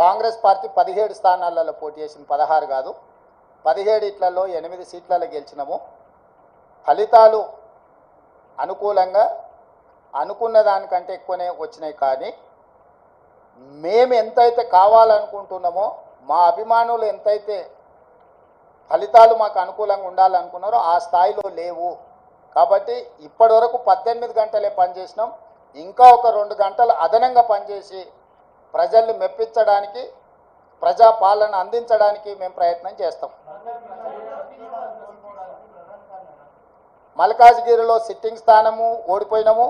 Congress party పదిహేడు స్థానాలలో పోటీ చేసిన పదహారు కాదు. పదిహేడు ఇట్లలో ఎనిమిది సీట్లలో గెలిచినాము. ఫలితాలు అనుకూలంగా అనుకున్న దానికంటే ఎక్కువనే వచ్చినాయి కానీ మేము ఎంతైతే కావాలనుకుంటున్నామో మా అభిమానులు ఎంతైతే ఫలితాలు మాకు అనుకూలంగా ఉండాలనుకున్నారో ఆ స్థాయిలో లేవు. కాబట్టి ఇప్పటి వరకు పద్దెనిమిది గంటలే పనిచేసినాం. ఇంకా ఒక రెండు గంటలు అదనంగా పనిచేసి ప్రజల్ని మెప్పించడానికి ప్రజా పాలన అందించడానికి మేము ప్రయత్నం చేస్తాం. మల్కాజ్గిరిలో సిట్టింగ్ స్థానము ఓడిపోయినాము.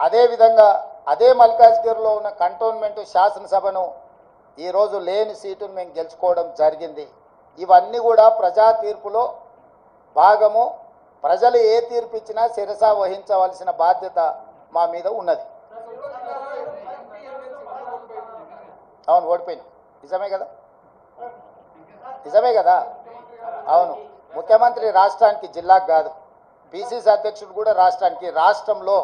అదేవిధంగా అదే మల్కాజ్గిరిలో ఉన్న కంటోన్మెంట్ శాసనసభను ఈరోజు లేని సీటును మేము గెలుచుకోవడం జరిగింది. ఇవన్నీ కూడా ప్రజా తీర్పులో భాగము. ప్రజలు ఏ తీర్పు ఇచ్చినా శిరస వహించవలసిన బాధ్యత మా మీద ఉన్నది. అవును ఓడిపోయినా. నిజమే కదా? నిజమే కదా? అవును. ముఖ్యమంత్రి రాష్ట్రానికి జిల్లాకు కాదు. పిసిసి అధ్యక్షుడు కూడా రాష్ట్రానికి రాష్ట్రంలో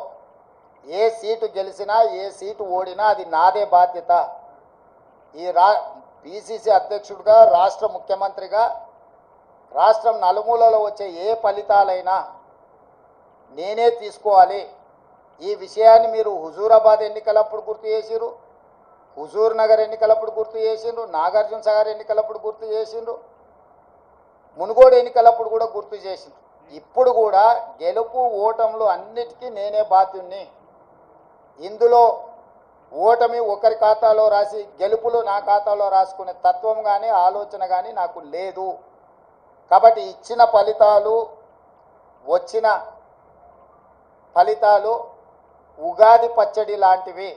ఏ సీటు గెలిచినా ఏ సీటు ఓడినా అది నాదే బాధ్యత. ఈ రా పిసిసి అధ్యక్షుడిగా రాష్ట్ర ముఖ్యమంత్రిగా రాష్ట్రం నలుమూలలో వచ్చే ఏ ఫలితాలైనా నేనే తీసుకోవాలి. ఈ విషయాన్ని మీరు హుజూరాబాద్ ఎన్నికలప్పుడు గుర్తు చేసిరు హుజూర్ నగర్ ఎన్నికలప్పుడు గుర్తు చేసిండ్రు నాగార్జున సాగర్ ఎన్నికలప్పుడు గుర్తు చేసిండ్రు మునుగోడు ఎన్నికలప్పుడు కూడా గుర్తు చేసిండ్రు. ఇప్పుడు కూడా గెలుపు ఓటములు అన్నిటికీ నేనే బాధ్యుణ్ణి. ఇందులో ఓటమి ఒకరి ఖాతాలో రాసి గెలుపులు నా ఖాతాలో రాసుకునే తత్వం కానీ ఆలోచన కానీ నాకు లేదు. కాబట్టి ఇచ్చిన ఫలితాలు వచ్చిన ఫలితాలు ఉగాది పచ్చడి లాంటివి.